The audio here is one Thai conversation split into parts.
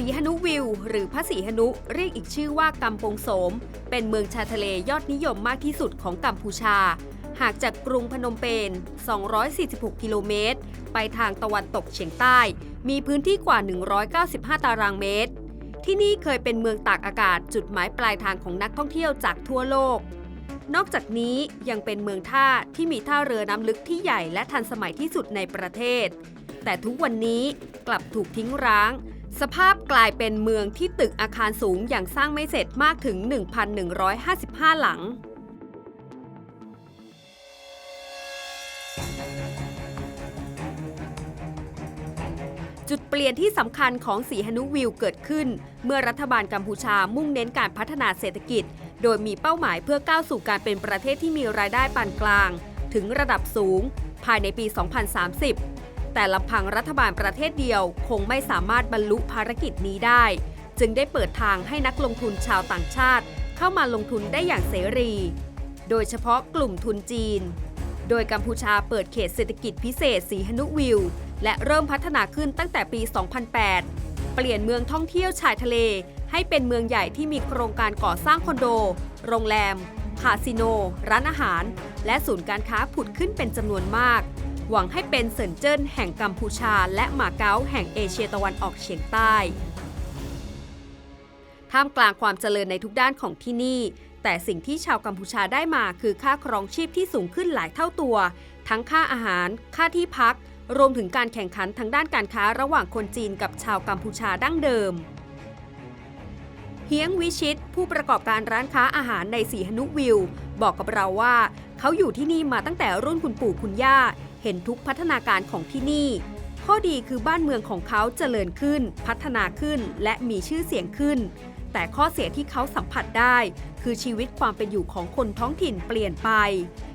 สีหนุวิว หรือพระสีหนุเรียกอีกชื่อว่ากำปงโสม เป็นเมืองชายทะเลยอดนิยมมากที่สุดของกัมพูชา หากจากกรุงพนมเปญ 246 กิโลเมตร ไปทางตะวันตกเฉียงใต้ มีพื้นที่กว่า 195 ตารางเมตร ที่นี่เคยเป็นเมืองตากอากาศจุดหมายปลายทางของนักท่องเที่ยวจากทั่วโลก นอกจากนี้ยังเป็นเมืองท่าที่มีท่าเรือน้ำลึกที่ใหญ่และทันสมัยที่สุดในประเทศ แต่ทุกวันนี้กลับถูกทิ้งร้าง สภาพกลายเป็นเมืองที่ตึกอาคารสูงอย่างสร้างไม่เสร็จมากถึง 1,155 หลัง จุดเปลี่ยนที่สำคัญของสีหนุวิวเกิดขึ้น เมื่อรัฐบาลกัมพูชามุ่งเน้นการพัฒนาเศรษฐกิจ โดยมีเป้าหมายเพื่อก้าวสู่การเป็นประเทศที่มีรายได้ปานกลาง ถึงระดับสูง ภายในปี 2030 แต่ลำพังรัฐบาลประเทศเดียวคงไม่สามารถบรรลุภารกิจนี้ได้ จึงได้เปิดทางให้นักลงทุนชาวต่างชาติ เข้ามาลงทุนได้อย่างเสรี โดยเฉพาะกลุ่มทุนจีน โดยกัมพูชาเปิดเขตเศรษฐกิจพิเศษสีหนุวิว และเริ่มพัฒนาขึ้นตั้งแต่ปี 2008 เปลี่ยนเมืองท่องเที่ยวชายทะเล ให้เป็นเมืองใหญ่ที่มีโครงการก่อสร้างคอนโด โรงแรม คาสิโน ร้านอาหาร และศูนย์การค้าผุดขึ้นเป็นจำนวนมาก หวังให้เป็นเซินเจิ้นแห่งกัมพูชา และมาเก๊าแห่งเอเชียตะวันออกเฉียงใต้ ท่ามกลางความเจริญในทุกด้านของที่นี่ แต่สิ่งที่ชาวกัมพูชาได้มาคือค่าครองชีพที่สูงขึ้นหลายเท่าตัว ทั้งค่าอาหาร ค่าที่พัก รวมถึงการแข่งขันทางด้านการค้าระหว่างคนจีนกับชาวกัมพูชาดั้งเดิม เฮียงวิชิต ผู้ประกอบการร้านค้าอาหารในสีหนุวิว บอกกับเราว่า เขาอยู่ที่นี่มาตั้งแต่รุ่นคุณปู่คุณย่า เห็นทุกพัฒนาการของที่นี่ ข้อดีคือบ้านเมืองของเขาเจริญขึ้น พัฒนาขึ้นและมีชื่อเสียงขึ้น แต่ข้อเสียที่เขาสัมผัสได้ คือชีวิตความเป็นอยู่ของคนท้องถิ่นเปลี่ยนไป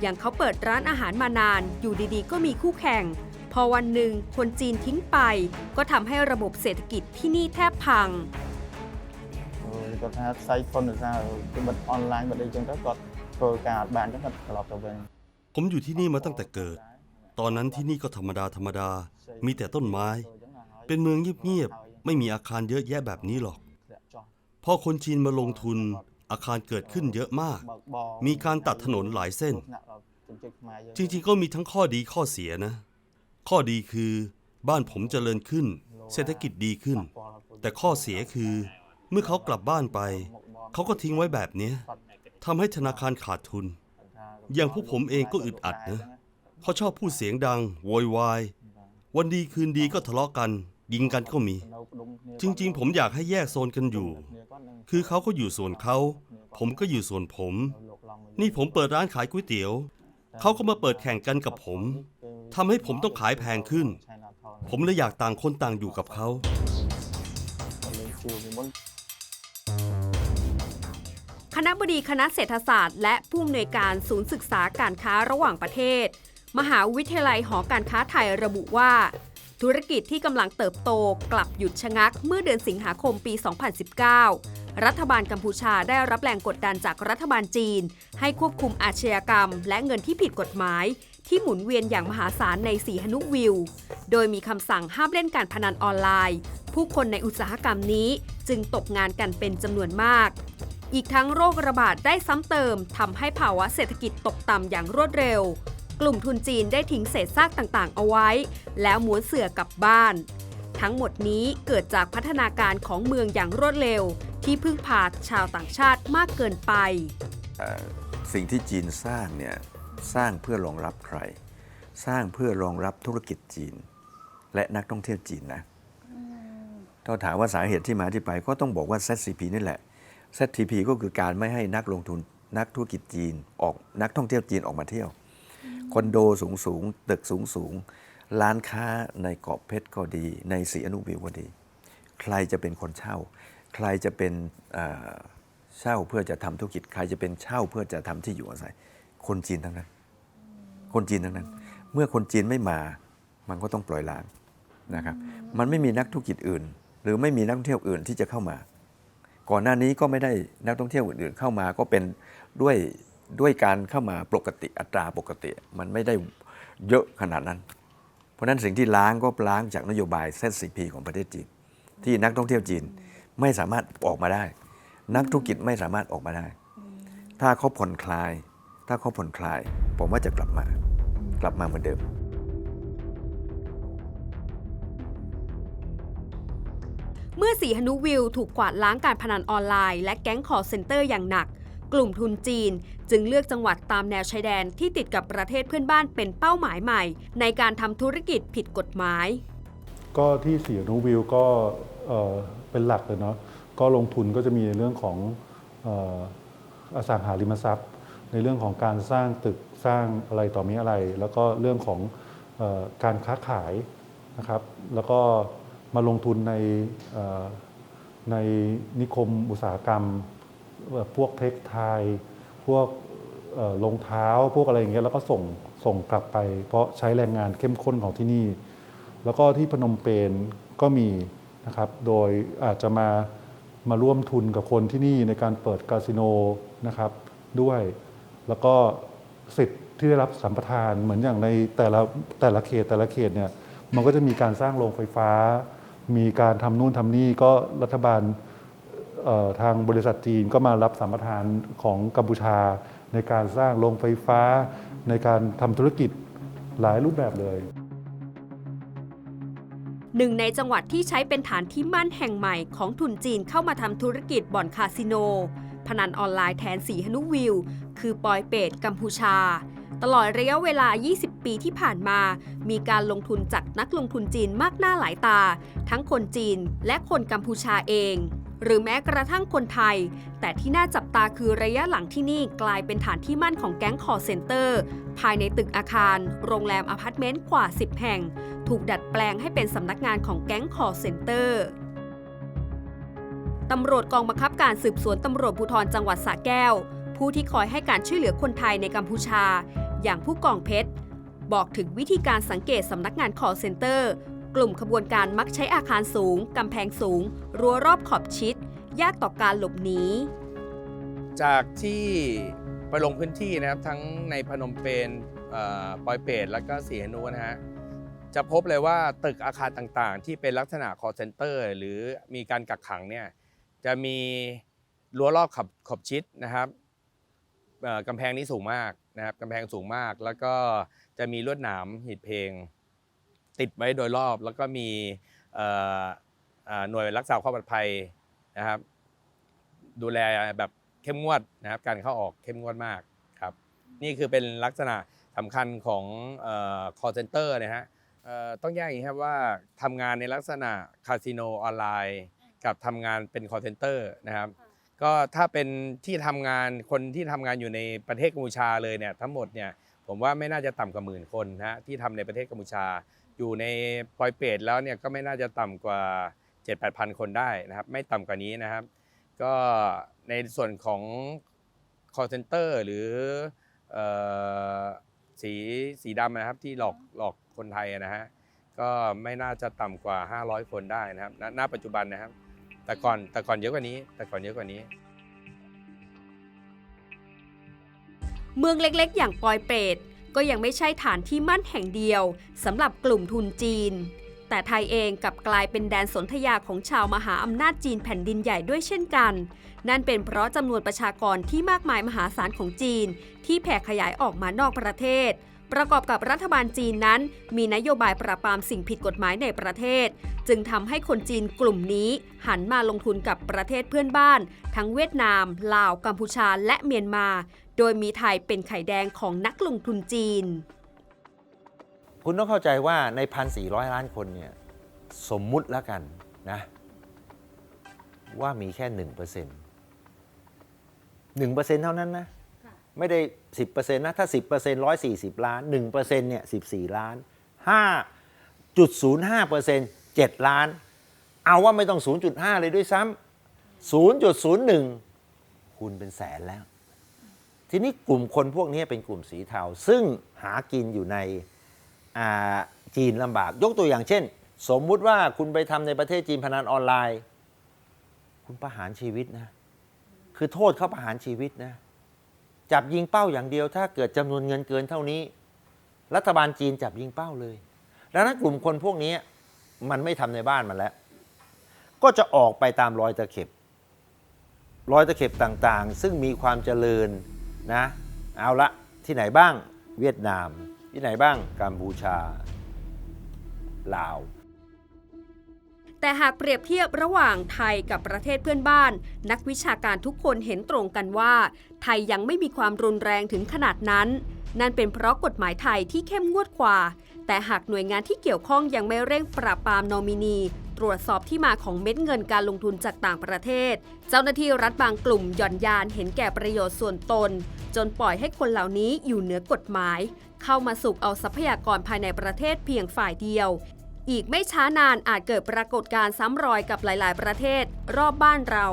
อย่างเขาเปิดร้านอาหารมานาน อยู่ดีๆ ก็มีคู่แข่ง พอวันหนึ่งคนจีนทิ้งไป ก็ทำให้ระบบเศรษฐกิจที่นี่แทบพัง គាត់ថាផ្សាយផុនដោយសារគឺបិទអនឡាញបិទអីចឹងទៅគាត់ធ្វើការអត់បានចឹងគាត់ត្រឡប់ទៅវិញ ผมอยู่ที่นี่มาตั้งแต่เกิด ตอนนั้นที่นี่ก็ธรรมดาธรรมดา มีแต่ต้นไม้ เป็นเมืองเงียบๆ ไม่มีอาคารเยอะแยะแบบนี้หรอก พอคนจีนมาลงทุน อาคารเกิดขึ้นเยอะมาก มีการตัดถนนหลายเส้น จริงๆ ก็มีทั้งข้อดีข้อเสียนะ ข้อดีคือ บ้านผมเจริญขึ้น เศรษฐกิจดีขึ้น แต่ข้อเสียคือ เมื่อเขากลับบ้านไป เขาก็ทิ้งไว้แบบเนี้ยทำให้ธนาคารขาดทุน อย่างพวกผมเองก็อึดอัดนะเขาชอบพูดเสียงดังโวยวาย วันดีคืนดีก็ทะเลาะกัน ยิงกันก็มี จริงๆ ผมอยากให้แยกโซนกันอยู่ คือเขาก็อยู่ส่วนเขา ผมก็อยู่ส่วนผม นี่ผมเปิดร้านขายก๋วยเตี๋ยว เขาก็มาเปิดแข่งกันกับผม ทำให้ผมต้องขายแพงขึ้น ผมเลยอยากต่างคนต่างอยู่กับเขา คณะบดีคณะเศรษฐศาสตร์ และผู้อำนวยการศูนย์ศึกษาการค้าระหว่างประเทศ มหาวิทยาลัยหอการค้าไทยระบุว่า ธุรกิจที่กำลังเติบโตกลับหยุดชะงักเมื่อเดือนสิงหาคมปี 2019 รัฐบาลกัมพูชาได้รับแรงกดดันจากรัฐบาลจีน ให้ควบคุมอาชญากรรม และเงินที่ผิดกฎหมาย ที่หมุนเวียนอย่างมหาศาลในสีหนุวิว โดยมีคำสั่งห้ามเล่นการพนันออนไลน์ ผู้คนในอุตสาหกรรมนี้จึงตกงานกันเป็นจำนวนมาก อีกทั้งโรคระบาดได้ซ้ำเติมทำให้ภาวะเศรษฐกิจตกต่ำอย่างรวดเร็ว กลุ่มทุนจีนได้ทิ้งเศษซากต่างๆ เอาไว้ แล้วม้วนเสื่อกลับบ้าน ทั้งหมดนี้เกิดจากพัฒนาการของเมืองอย่างรวดเร็ว ที่พึ่งพาชาวต่างชาติมากเกินไป สิ่งที่จีนสร้างเนี่ยสร้างเพื่อรองรับใคร สร้างเพื่อรองรับธุรกิจจีน และนักท่องเที่ยวจีนนะถ้าถามว่าสาเหตุที่มาที่ไปก็ต้องบอกว่า ZCP นี่แหละ ZTP ก็คือการไม่ให้นักลงทุนนักธุรกิจจีนออกนักท่องเที่ยวจีนออกมาเที่ยว คอนโดสูงสูงๆตึกสูงสูงๆร้านค้าในเกาะเพชรก็ดี ในสีอนุวิวก็ดี ใครจะเป็นคนเช่า ใครจะเป็นเอ่อเช่าเพื่อจะทำธุรกิจใครจะเป็นเช่าเพื่อจะทำที่อยู่อาศัย คนจีนทั้งนั้น คนจีนทั้งนั้น เมื่อคนจีนไม่มา มันก็ต้องปล่อยล้างนะครับ มันไม่มีนักธุรกิจอื่น หรือไม่มีนักท่องเที่ยวอื่นที่จะเข้ามา ก่อนหน้านี้ก็ไม่ได้นักท่องเที่ยวอื่นๆเข้ามาก็เป็นด้วยด้วยการเข้ามาปกติอัตราปกติ มันไม่ได้เยอะขนาดนั้น เพราะนั้นสิ่งที่ล้างก็ล้างจากนโยบาย ZCP ของประเทศจีน ที่นักท่องเที่ยวจีนไม่สามารถออกมาได้ นักธุรกิจไม่สามารถออกมาได้ ถ้าเขาผ่อนคลาย ถ้าเขาผ่อนคลาย ผมว่าจะกลับมา กลับมาเหมือนเดิม มื่อสีหนุวิวถูกกวาดล้างการพนันออนไลน์และแก๊งคอร์เซ็นเตอร์อย่างหนัก กลุ่มทุนจีน จึงเลือกจังหวัดตามแนวชายแดนที่ติดกับประเทศเพื่อนบ้านเป็นเป้าหมายใหม่ ในการทำธุรกิจผิดกฎหมาย ก็ที่สีอนุวิวก็เอ่อเป็นหลักเลยเนาะก็ลงทุนก็จะมีในเรื่องของเอ่ออสังหาริมทรัพย์ ในเรื่องของการสร้างตึกสร้างอะไรต่อมีอะไร แล้วก็เรื่องของเออการค้าขายนะครับ แล้วก็ มาลงทุนในในนิคมอุตสาหกรรม พวกเทคไทยพวกรองเท้าพวกอะไรอย่างเงี้ยแล้วก็ส่งส่งกลับไป เพราะใช้แรงงานเข้มข้นของที่นี่ แล้วก็ที่พนมเปญก็มีนะครับโดยอาจจะมามาร่วมทุนกับคนที่นี่ในการเปิดคาสิโนนะครับด้วย แล้วก็สิทธิ์ที่ได้รับสัมปทานเหมือนอย่างในแต่ละแต่ละเขตแต่ละเขตเนี่ยมันก็จะมีการสร้างโรงไฟฟ้า มีการทำนู่นทำนี่ก็รัฐบาลทางบริษัทจีนก็มารับสัมปทานของกัมพูชา ในการสร้างโรงไฟฟ้า ในการทำธุรกิจหลายรูปแบบเลยหนึ่งในจังหวัดที่ใช้เป็นฐานที่มั่นแห่งใหม่ของทุนจีนเข้ามาทำธุรกิจบ่อนคาสิโน พนันออนไลน์แทนสีหนุวิว คือปอยเปตกัมพูชา ตลอดระยะเวลา 20 ปีที่ผ่านมา มีการลงทุนจากนักลงทุนจีนมากหน้าหลายตา ทั้งคนจีนและคนกัมพูชาเอง หรือแม้กระทั่งคนไทย แต่ที่น่าจับตาคือระยะหลังที่นี่กลายเป็นฐานที่มั่นของแก๊งคอร์เซนเตอร์ ภายในตึกอาคาร โรงแรมอพาร์ตเมนต์กว่า 10 แห่ง ถูกดัดแปลงให้เป็นสำนักงานของแก๊งคอร์เซนเตอร์ตำรวจกองบังคับการสืบสวนตำรวจภูธรจังหวัดสระแก้ว ผู้ที่คอยให้การช่วยเหลือคนไทยในกัมพูชา อย่างผู้กองเพชร บอกถึงวิธีการสังเกตสำนักงานคอร์เซนเตอร์ กลุ่มขบวนการมักใช้อาคารสูง กำแพงสูง รั้วรอบขอบชิด ยากต่อการหลบหนี จากที่ไปลงพื้นที่นะครับทั้งในพนมเปญปอยเปตแล้วก็สีหนูนะฮะจะพบเลยว่าตึกอาคารต่างๆ ที่เป็นลักษณะ call center หรือมีการกักขังเนี่ยจะมีรั้วรอบขอบขอบชิดนะครับกำแพงนี้สูงมาก นะครับกำแพงสูงมาก แล้วก็จะมีลวดหนามหีดเพลง ติดไว้โดยรอบ แล้วก็มีหน่วยรักษาความปลอดภัยนะครับ ดูแลแบบเข้มงวดนะครับ การเข้าออกเข้มงวดมากครับ นี่คือเป็นลักษณะสำคัญของออ call center นะฮะต้องแยกอย่างนี้ครับว่าทำงานในลักษณะคาสิโนออนไลน์ กับทำงานเป็น call center นะครับ ก็ถ้าเป็นที่ทำงานคนที่ทำงานอยู่ในประเทศกัมพูชาเลยเนี่ยทั้งหมดเนี่ยผมว่าไม่น่าจะต่ำกว่าหมื่นคนนะที่ทำในประเทศกัมพูชา อยู่ในปอยเปตแล้วเนี่ยก็ไม่น่าจะต่ำกว่า 7 8 0 0 0 คนได้นะครับ ไม่ต่ำกว่านี้นะครับ ก็ในส่วนของ call center หรือสีสีดำนะครับที่หลอกหลอกคนไทยนะฮะก็ไม่น่าจะต่ำกว่า 500 คนได้นะครับณปัจจุบันนะครับ แต่ก่อนแต่ก่อนเยอะกว่านี้ แต่ก่อนเยอะกว่านี้ เมืองเล็กๆ อย่างปอยเปตก็ยังไม่ใช่ฐานที่มั่นแห่งเดียวสำหรับกลุ่มทุนจีน แต่ไทยเองกลับกลายเป็นแดนสนธยาของชาวมหาอำนาจจีนแผ่นดินใหญ่ด้วยเช่นกัน นั่นเป็นเพราะจำนวนประชากรที่มากมายมหาศาลของจีน ที่แผ่ขยายออกมานอกประเทศ ประกอบกับรัฐบาลจีนนั้น มีนโยบายปราบปรามสิ่งผิดกฎหมายในประเทศ จึงทำให้คนจีนกลุ่มนี้ หันมาลงทุนกับประเทศเพื่อนบ้าน ทั้งเวียดนาม ลาว กัมพูชา และเมียนมา โดยมีไทยเป็นไข่แดงของนักลงทุนจีน คุณต้องเข้าใจว่าใน 1,400 ล้านคนเนี่ยสมมุติแล้วกันนะ ว่ามีแค่ 1% 1%เท่านั้นนะ ไม่ได้ 10%นะ ถ้า 10% 140 ล้าน 1%เนี่ย 14 ล้าน 5.05% 7 ล้าน เอาว่าไม่ต้อง 0.5 เลยด้วยซ้ำ0.01 คุณเป็นแสนแล้ว ทีนี้กลุ่มคนพวกนี้เป็นกลุ่มสีเทา ซึ่งหากินอยู่ในจีนลำบาก ยกตัวอย่างเช่น สมมุติว่าคุณไปทำในประเทศจีนพนันออนไลน์ คุณประหารชีวิตนะ คือโทษเขาประหารชีวิตนะ จับยิงเป้าอย่างเดียว ถ้าเกิดจำนวนเงินเกินเท่านี้ รัฐบาลจีนจับยิงเป้าเลย ดังนั้นกลุ่มคนพวกนี้มันไม่ทำในบ้านมันแล้ว ก็จะออกไปตามรอยตะเข็บ รอยตะเข็บต่างๆ ซึ่งมีความเจริญนะ เอาละที่ไหนบ้างเวียดนาม ที่ไหนบ้างกัมพูชาลาว แต่หากเปรียบเทียบระหว่างไทยกับประเทศเพื่อนบ้าน นักวิชาการทุกคนเห็นตรงกันว่า ไทยยังไม่มีความรุนแรงถึงขนาดนั้น นั่นเป็นเพราะกฎหมายไทยที่เข้มงวดกว่า แต่หากหน่วยงานที่เกี่ยวข้องยังไม่เร่งปราบปรามโนมินี ตรวจสอบที่มาของเม็ดเงินการลงทุนจากต่างประเทศ เจ้าหน้าที่รัฐบางกลุ่มหย่อนยานเห็นแก่ประโยชน์ส่วนตน จนปล่อยให้คนเหล่านี้อยู่เหนือกฎหมาย เข้ามาสุกเอาทรัพยากรภายในประเทศเพียงฝ่ายเดียว อีกไม่ช้านานอาจเกิดปรากฏการณ์ซ้ำรอยกับหลาย ๆ ประเทศรอบบ้านเรา